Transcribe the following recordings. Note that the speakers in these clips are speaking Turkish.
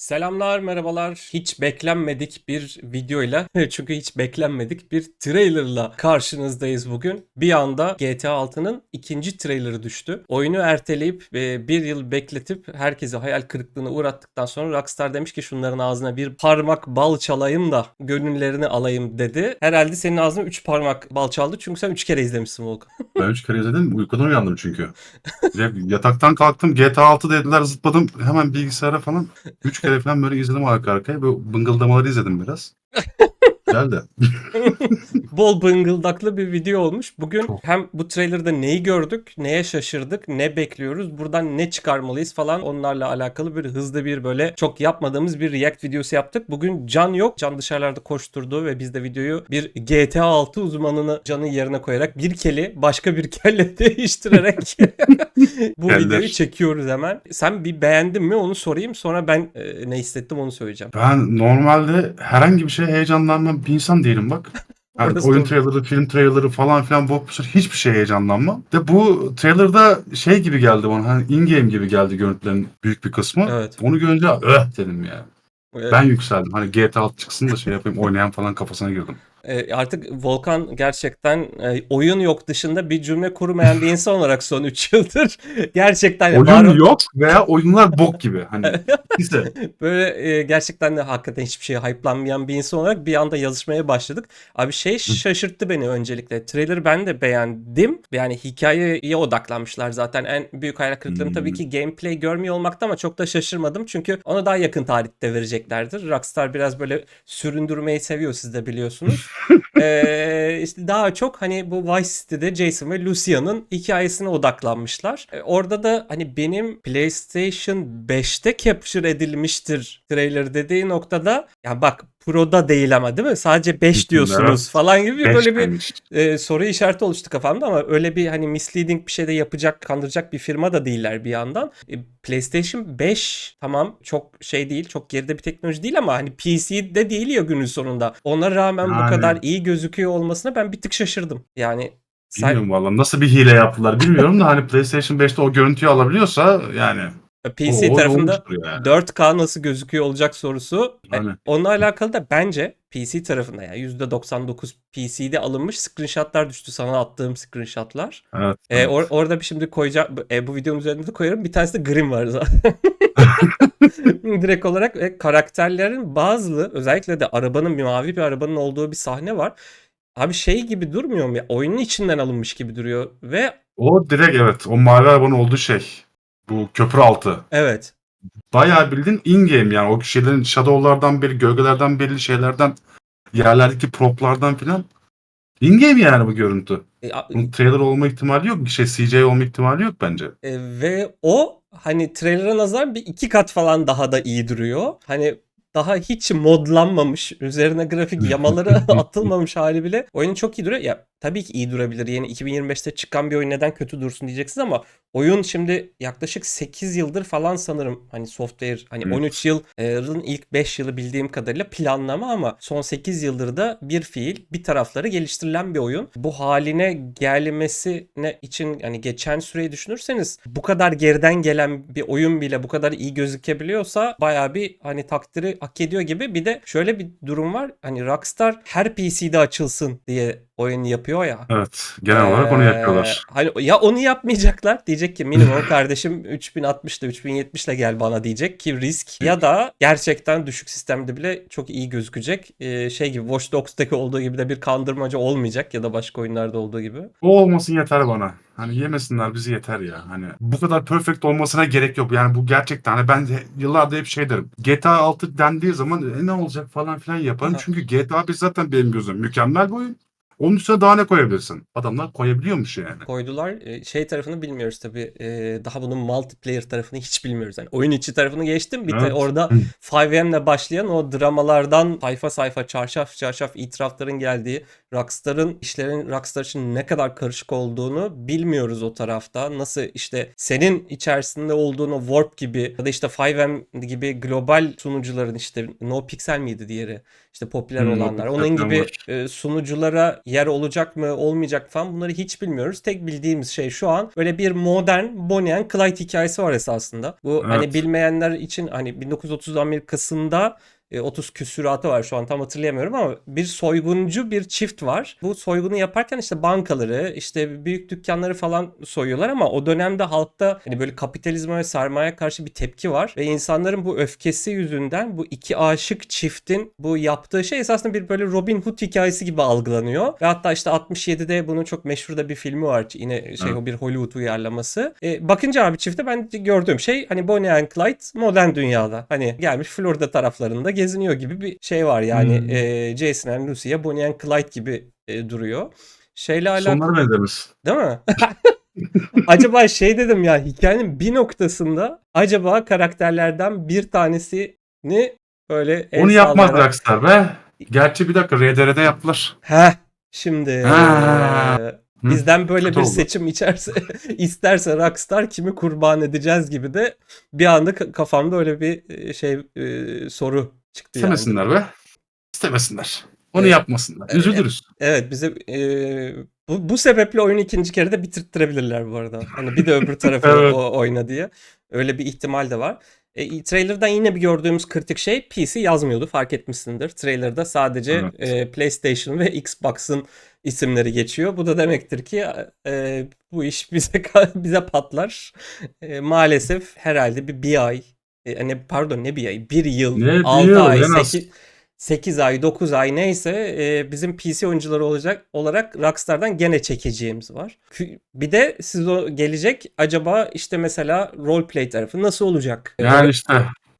Selamlar, merhabalar. Hiç beklenmedik bir videoyla, çünkü hiç beklenmedik bir trailerla karşınızdayız bugün. Bir anda GTA 6'nın ikinci trailerı düştü. Oyunu erteleyip ve bir yıl bekletip herkesi hayal kırıklığına uğrattıktan sonra Rockstar demiş ki şunların ağzına bir parmak bal çalayım da gönüllerini alayım dedi. Herhalde senin ağzına 3 parmak bal çaldı çünkü sen 3 kere izlemişsin Volkan. Ben üç kere izledim. Uykudan uyandım çünkü. Yataktan kalktım. GTA 6 dediler zıpladım. Hemen bilgisayara falan. Üç kere falan böyle izledim arka arkaya. Böyle bıngıldamaları izledim biraz. Geldi. Bol bıngıldaklı bir video olmuş. Bugün Çok. hem bu trailerda neyi gördük, neye şaşırdık, ne bekliyoruz, buradan ne çıkarmalıyız falan onlarla alakalı bir hızlı bir böyle çok yapmadığımız bir react videosu yaptık. Bugün Can yok. Can dışarılarda koşturdu ve biz de videoyu bir GTA 6 uzmanını Can'ın yerine koyarak bir keli başka bir kelle değiştirerek bu Keller. videoyu çekiyoruz hemen. Sen bir beğendin mi onu sorayım sonra ben e, ne hissettim onu söyleyeceğim. Ben normalde herhangi bir şeye heyecanlanmam bir insan değilim bak. Yani Orası oyun doğru. trailerı, film trailerı falan filan bu hiçbir şeye heyecanlanmam. De bu trailerda şey gibi geldi bana. Hani in-game gibi geldi görüntülerin büyük bir kısmı. Evet. Onu görünce öh dedim ya. Evet. Ben yükseldim. Hani GTA 6 çıksın da şey yapayım oynayan falan kafasına girdim. E, artık Volkan gerçekten e, oyun yok dışında bir cümle kurmayan bir insan olarak son 3 yıldır gerçekten Oyun var- yok veya oyunlar bok gibi. Hani ikisi. böyle e, gerçekten de hakikaten hiçbir şeye hype'lanmayan bir insan olarak bir anda yazışmaya başladık. Abi şey şaşırttı beni öncelikle. Trailer'ı ben de beğendim. Yani hikayeye odaklanmışlar zaten. En büyük hayal kırıklığım Hmm. tabii ki gameplay görmüyor olmakta ama çok da şaşırmadım. Çünkü onu daha yakın tarihte vereceklerdir. Rockstar biraz böyle süründürmeyi seviyor siz de biliyorsunuz. Ee, işte daha çok hani bu Vice City'de Jason ve Lucia'nın hikayesine odaklanmışlar. Ee, orada da hani benim PlayStation 5'te capture edilmiştir trailer dediği noktada ya bak Pro'da değil ama değil mi? Sadece 5 diyorsunuz falan gibi Beş böyle bir e, soru işareti oluştu kafamda ama öyle bir hani misleading bir şey de yapacak, kandıracak bir firma da değiller bir yandan. E, PlayStation 5 tamam çok şey değil, çok geride bir teknoloji değil ama hani PC'de değil ya günün sonunda. Ona rağmen bu Yani. kadar iyi gözüküyor olmasına ben bir tık şaşırdım. Yani sen Bilmiyorum valla nasıl bir hile yaptılar bilmiyorum da hani PlayStation 5'te o görüntüyü alabiliyorsa yani PC o- o tarafında yani. 4K nasıl gözüküyor olacak sorusu. E, Aynen. onunla alakalı da bence PC tarafında yani %99 PC'de alınmış screenshotlar düştü sana attığım screenshotlar. Evet. E, evet. or- orada bir şimdi koyacağım e, bu videonun üzerinde de koyarım. Bir tanesi de Grim var zaten. Direkt olarak e, karakterlerin bazıları özellikle de arabanın bir mavi bir arabanın olduğu bir sahne var. Abi şey gibi durmuyor mu ya? Oyunun içinden alınmış gibi duruyor ve O direkt evet o mavi arabanın olduğu şey. Bu köprü altı. evet Bayağı bildiğin in-game yani o şeylerin shadow'lardan beri, gölgelerden belli şeylerden, yerlerdeki proplardan filan. In-game yani bu görüntü. E, a- Bunun trailer olma ihtimali yok. Şey CJ olma ihtimali yok bence. E, ve o hani trailer'a nazaran bir iki kat falan daha da iyi duruyor. Hani daha hiç modlanmamış, üzerine grafik yamaları atılmamış hali bile oyun çok iyi duruyor. Ya tabii ki iyi durabilir. Yeni 2025'te çıkan bir oyun neden kötü dursun diyeceksiniz ama oyun şimdi yaklaşık 8 yıldır falan sanırım hani software hani Evet. 13 yılın ilk 5 yılı bildiğim kadarıyla planlama ama son 8 yıldır da bir fiil bir tarafları geliştirilen bir oyun. Bu haline gelmesine için yani geçen süreyi düşünürseniz bu kadar geriden gelen bir oyun bile bu kadar iyi gözükebiliyorsa bayağı bir hani takdiri hak ediyor gibi. Bir de şöyle bir durum var. Hani Rockstar her PC'de açılsın diye oyun yapıyor ya. Evet. Genel olarak onu Ee, yapıyorlar. Hani ya onu yapmayacaklar diyecek ki minimum kardeşim 3060 ile 3070 ile gel bana diyecek ki risk ya da gerçekten düşük sistemde bile çok iyi gözükecek. Ee, şey gibi Watch Dogs'taki olduğu gibi de bir kandırmaca olmayacak ya da başka oyunlarda olduğu gibi. O olmasın yeter bana. Hani yemesinler bizi yeter ya. Hani bu kadar perfect olmasına gerek yok. Yani bu gerçekten hani ben de yıllardır hep şey derim. GTA 6 dendiği zaman "E, ne olacak falan filan yaparım. Çünkü GTA 5 zaten benim gözüm mükemmel bir oyun. Onun üstüne daha ne koyabilirsin? Adamlar koyabiliyormuş yani. koydular. Ee, Şey tarafını bilmiyoruz tabii. Ee, Daha bunun multiplayer tarafını hiç bilmiyoruz. Yani oyun içi tarafını geçtim. Bir de Evet. orada Hı. 5M'le başlayan o dramalardan sayfa sayfa çarşaf çarşaf itirafların geldiği Rockstar'ın işlerin Rockstar için ne kadar karışık olduğunu bilmiyoruz o tarafta. Nasıl işte senin içerisinde olduğunu Warp gibi ya da işte 5M gibi global sunucuların işte No Pixel miydi diğeri? İşte popüler Hmm, olanlar. Onun gibi e, sunuculara yer olacak mı olmayacak falan bunları hiç bilmiyoruz. Tek bildiğimiz şey şu an böyle bir modern Bonnie and Clyde hikayesi var esasında. Bu hani Evet. bilmeyenler için hani 1930 Amerika'sında 30 küsuratı var şu an tam hatırlayamıyorum ama bir soyguncu bir çift var. Bu soygunu yaparken işte bankaları işte büyük dükkanları falan soyuyorlar ama o dönemde halkta hani böyle kapitalizme ve sermaye karşı bir tepki var ve insanların bu öfkesi yüzünden bu iki aşık çiftin bu yaptığı şey esasında bir böyle Robin Hood hikayesi gibi algılanıyor. Ve hatta işte 67'de bunun çok meşhur da bir filmi var. Yine şey o bir Hollywood uyarlaması. E, bakınca abi çifte ben gördüğüm şey hani Bonnie and Clyde modern dünyada. Hani gelmiş Florida taraflarında geziniyor gibi bir şey var. Yani Hmm. e, Jason and Lucy'ye Bonnie and Clyde gibi e, duruyor. Şeyle alakalı Sonları benzeriz. değil mi? acaba şey dedim ya hikayenin bir noktasında acaba karakterlerden bir tanesini böyle Onu yapmaz sallayarak- Rockstar be. Gerçi bir dakika RDR'de yaptılar. Heh şimdi Ha. e, bizden böyle kötü bir oldu. seçim içerse isterse Rockstar kimi kurban edeceğiz gibi de bir anda ka- kafamda öyle bir şey e, soru çıktı yani. İstemesinler be. İstemesinler. Onu Evet. yapmasınlar. Üzülürüz. Evet bize e, bu, bu sebeple oyunu ikinci kere de bitirttirebilirler bu arada. Hani bir de öbür tarafı Evet. o, oyna diye. Öyle bir ihtimal de var. E, trailer'dan yine bir gördüğümüz kritik şey PC yazmıyordu fark etmişsindir. Trailer'da sadece Evet. e, PlayStation ve Xbox'ın isimleri geçiyor. Bu da demektir ki e, bu iş bize bize patlar. E, maalesef herhalde bir bir ay e, ne pardon ne bir ay bir yıl Ne bir 6 yıl, ay en az. 8 8 ay 9 ay neyse e, bizim PC oyuncuları olacak olarak Rockstar'dan gene çekeceğimiz var. Bir de siz o gelecek acaba işte mesela roleplay tarafı nasıl olacak? Yani işte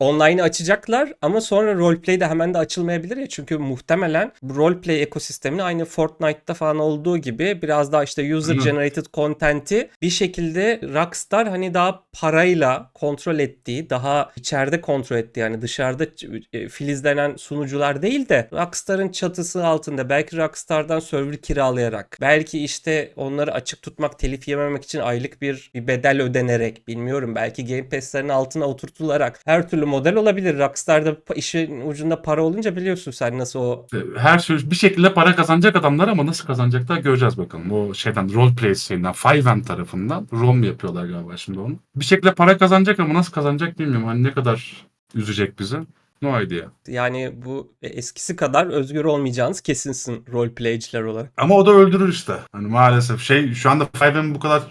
Online'ı açacaklar ama sonra roleplay de hemen de açılmayabilir ya. Çünkü muhtemelen roleplay ekosistemini aynı Fortnite'da falan olduğu gibi biraz daha işte user generated content'i bir şekilde Rockstar hani daha parayla kontrol ettiği, daha içeride kontrol ettiği yani dışarıda e, filizlenen sunucular değil de Rockstar'ın çatısı altında belki Rockstar'dan server kiralayarak belki işte onları açık tutmak, telif yememek için aylık bir, bir bedel ödenerek bilmiyorum belki Game Pass'lerin altına oturtularak her türlü model olabilir. Rockstar'da işin ucunda para olunca biliyorsun sen nasıl o her şey bir şekilde para kazanacak adamlar ama nasıl kazanacaklar göreceğiz bakalım. O şeyden roleplay şeyinden Five tarafından ROM yapıyorlar galiba şimdi onu. Bir şekilde para kazanacak ama nasıl kazanacak bilmiyorum. Hani ne kadar üzecek bizi. No idea. yani bu eskisi kadar özgür olmayacağınız kesinsin roleplayciler olarak. Ama o da öldürür işte. Hani maalesef şey şu anda Five'ın bu kadar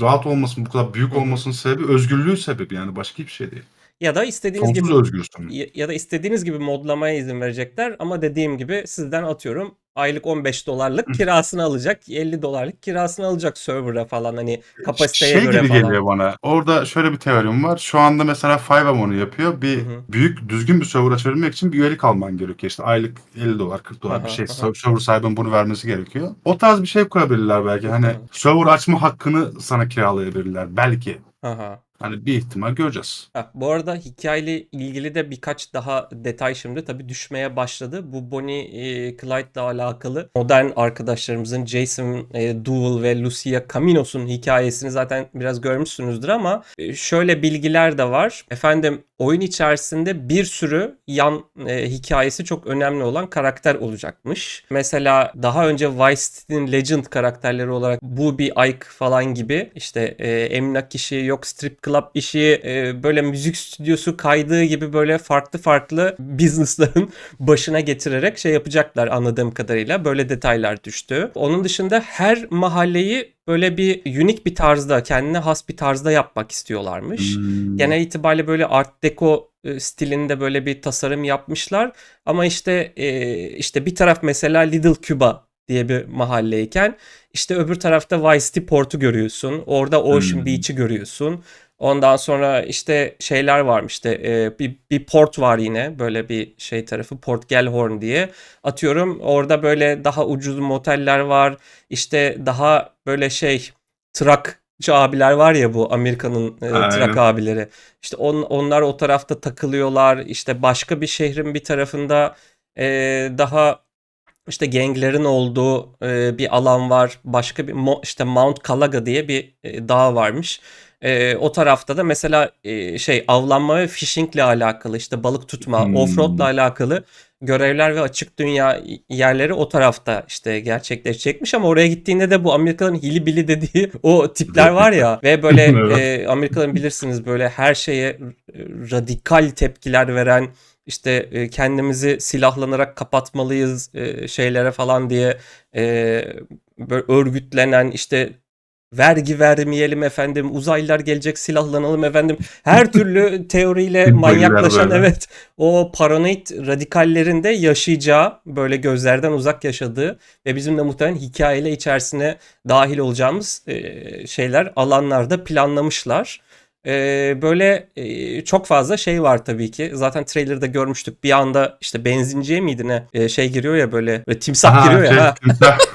rahat olmasının, bu kadar büyük olmasının sebebi özgürlüğü sebebi yani başka hiçbir şey değil. Ya da istediğiniz gibi Sonsuz özgürsün. ya ya da istediğiniz gibi modlamaya izin verecekler ama dediğim gibi sizden atıyorum aylık 15 dolarlık kirasını alacak, 50 dolarlık kirasını alacak server'a falan hani kapasiteye şey göre gibi falan. geliyor bana. Orada şöyle bir teorim var. Şu anda mesela Five'm onu yapıyor. Bir Hı hı. büyük düzgün bir server açabilmek için bir üyelik alman gerekiyor. İşte aylık 50 dolar 40 dolar Aha, bir şey. aha. Server sahibinin bunu vermesi gerekiyor. O tarz bir şey koyabilirler belki. Hani Hı hı. server açma hakkını sana kiralayabilirler. Belki. Aha. Hani bir ihtimal göreceğiz. Ha, bu arada hikayeyle ilgili de birkaç daha detay şimdi tabii düşmeye başladı. Bu Bonnie e, Clyde'la alakalı modern arkadaşlarımızın Jason e, Duval ve Lucia Caminos'un hikayesini zaten biraz görmüşsünüzdür ama e, şöyle bilgiler de var. Efendim oyun içerisinde bir sürü yan e, hikayesi çok önemli olan karakter olacakmış. Mesela daha önce Vice City'nin Legend karakterleri olarak Booby Ike falan gibi işte e, emlak işi yok strip club işi e, böyle müzik stüdyosu kaydığı gibi böyle farklı farklı business'ların başına getirerek şey yapacaklar anladığım kadarıyla. Böyle detaylar düştü. Onun dışında her mahalleyi böyle bir unik bir tarzda kendine has bir tarzda yapmak istiyorlarmış. Hmm. Genel itibariyle böyle art deco e, stilinde böyle bir tasarım yapmışlar. Ama işte e, işte bir taraf mesela Little Cuba diye bir mahalleyken işte öbür tarafta Vice City Port'u görüyorsun. Orada Ocean Hmm. Beach'i görüyorsun. Ondan sonra işte şeyler varmış işte e, bir, bir port var yine böyle bir şey tarafı Port Gellhorn diye. Atıyorum orada böyle daha ucuz moteller var. İşte daha böyle şey trakçı abiler var ya bu Amerika'nın e, trak abileri. İşte on, onlar o tarafta takılıyorlar. İşte başka bir şehrin bir tarafında e, daha işte ganglerin olduğu e, bir alan var. Başka bir Mo- işte Mount Calaga diye bir e, dağ varmış. E, o tarafta da mesela e, şey avlanma ve fishingle alakalı işte balık tutma, Hmm. offroadla alakalı görevler ve açık dünya yerleri o tarafta işte gerçekleşecekmiş ama oraya gittiğinde de bu Amerikalıların hilibili dediği o tipler var ya ve böyle e, Amerikalıların bilirsiniz böyle her şeye radikal tepkiler veren işte e, kendimizi silahlanarak kapatmalıyız e, şeylere falan diye e, böyle örgütlenen işte vergi vermeyelim efendim uzaylılar gelecek silahlanalım efendim her türlü teoriyle manyaklaşan evet o paranoid radikallerin de yaşayacağı böyle gözlerden uzak yaşadığı ve bizim de muhtemelen hikayeyle içerisine dahil olacağımız e, şeyler alanlarda planlamışlar. E, böyle e, çok fazla şey var tabii ki. Zaten trailer'da görmüştük. Bir anda işte benzinciye miydi ne? E, şey giriyor ya böyle, böyle timsah Aha, giriyor ya. şey, ha. timsah.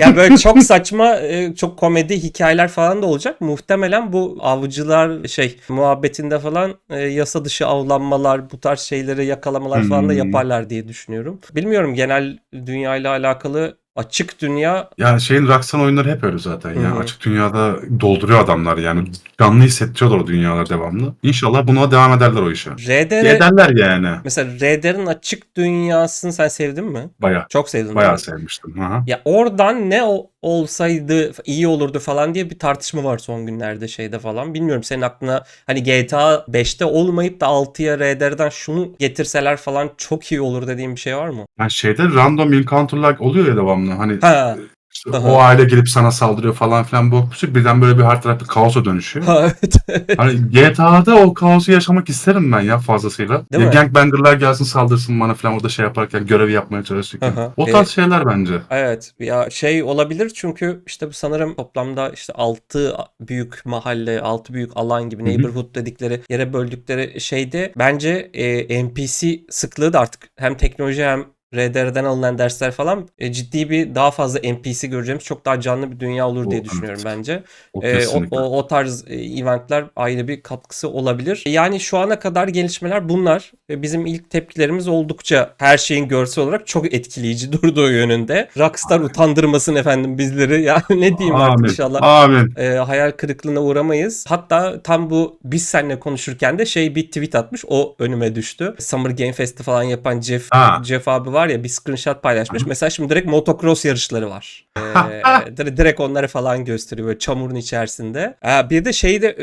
Ya böyle çok saçma, e, çok komedi hikayeler falan da olacak. Muhtemelen bu avcılar şey muhabbetinde falan e, yasa dışı avlanmalar, bu tarz şeyleri yakalamalar falan da Hmm. yaparlar diye düşünüyorum. Bilmiyorum genel dünyayla alakalı açık dünya Ya şeyin Rockstar oyunları hep öyle zaten ya. Hı hı. Açık dünyada dolduruyor adamlar yani. Canlı hissettiriyorlar o dünyalar devamlı. İnşallah buna devam ederler o işe. RDR Ederler yani. mesela RDR'ın açık dünyasını sen sevdin mi? Baya. Çok sevdim. Bayağı mi? sevmiştim. Aha. Ya oradan ne o- olsaydı iyi olurdu falan diye bir tartışma var son günlerde şeyde falan. Bilmiyorum senin aklına hani GTA 5'te olmayıp da 6'ya RDR'den şunu getirseler falan çok iyi olur dediğim bir şey var mı? Yani şeyde random encounter'lar oluyor ya devamlı. Hani Ha, işte Aha. o aile gelip sana saldırıyor falan filan bu şey birden böyle bir her taraf bir kaosa dönüşüyor. ha evet. Hani GTA'da o kaosu yaşamak isterim ben ya fazlasıyla. Değil ya mi? gangbanger'lar gelsin saldırsın bana falan orada şey yaparken görevi yapmaya çalışırken. Aha. O E, tarz şeyler bence. Evet ya şey olabilir çünkü işte bu sanırım toplamda işte 6 büyük mahalle, 6 büyük alan gibi Hı hı. neighborhood dedikleri yere böldükleri şeyde bence e, NPC sıklığı da artık hem teknoloji hem RDR'den alınan dersler falan e, ciddi bir daha fazla NPC göreceğimiz çok daha canlı bir dünya olur diye O, düşünüyorum evet. bence. O Ee, o, o, o tarz e, eventler ayrı bir katkısı olabilir. Yani şu ana kadar gelişmeler bunlar. Ve Bizim ilk tepkilerimiz oldukça her şeyin görsel olarak çok etkileyici durduğu yönünde. Rockstar utandırmasın efendim bizleri. Yani ne diyeyim artık Amin. inşallah. Amin. e, hayal kırıklığına uğramayız. Hatta tam bu biz seninle konuşurken de şey bir tweet atmış. O önüme düştü. Summer Game Fest'i falan yapan Jeff Ha. Jeff abi var ya bir screenshot paylaşmış. Mesela şimdi direkt motocross yarışları var. Ee, dire- direkt onları falan gösteriyor böyle çamurun içerisinde. Ee, bir de şeyi de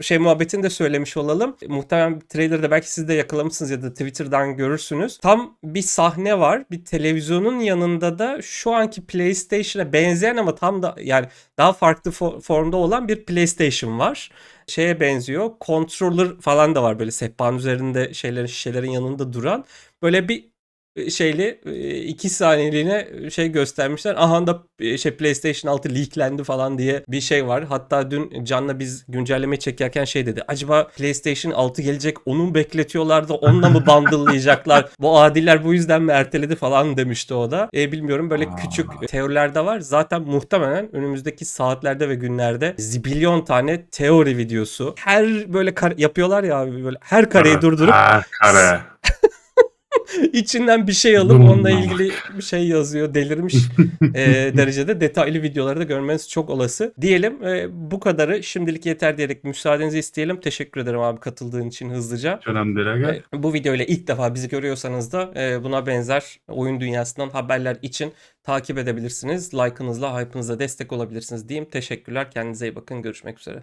şey muhabbetini de söylemiş olalım. Muhtemelen trailer'da belki siz de yakalamışsınız ya da Twitter'dan görürsünüz. Tam bir sahne var. Bir televizyonun yanında da şu anki PlayStation'a benzeyen ama tam da yani daha farklı fo- formda olan bir PlayStation var. Şeye benziyor. Controller falan da var böyle sehpanın üzerinde şeylerin şişelerin yanında duran. Böyle bir şeyli e, iki saniyeliğine şey göstermişler. Aha da e, şey PlayStation 6 leaklendi falan diye bir şey var. Hatta dün Can'la biz güncelleme çekerken şey dedi. Acaba PlayStation 6 gelecek onu mu bekletiyorlar da onunla mı bundle'layacaklar? bu adiller bu yüzden mi erteledi falan demişti o da. E, bilmiyorum böyle küçük teoriler de var. Zaten muhtemelen önümüzdeki saatlerde ve günlerde zibilyon tane teori videosu. Her böyle kar- yapıyorlar ya abi böyle her kareyi Kare. durdurup Ha, kare içinden bir şey alıp onunla ilgili bir şey yazıyor. Delirmiş e, derecede detaylı videoları da görmeniz çok olası. Diyelim e, bu kadarı şimdilik yeter diyerek müsaadenizi isteyelim. Teşekkür ederim abi katıldığın için hızlıca. Önemli e, Bu videoyla ilk defa bizi görüyorsanız da e, buna benzer oyun dünyasından haberler için takip edebilirsiniz. Like'ınızla, hype'ınızla destek olabilirsiniz diyeyim. Teşekkürler. Kendinize iyi bakın. Görüşmek üzere.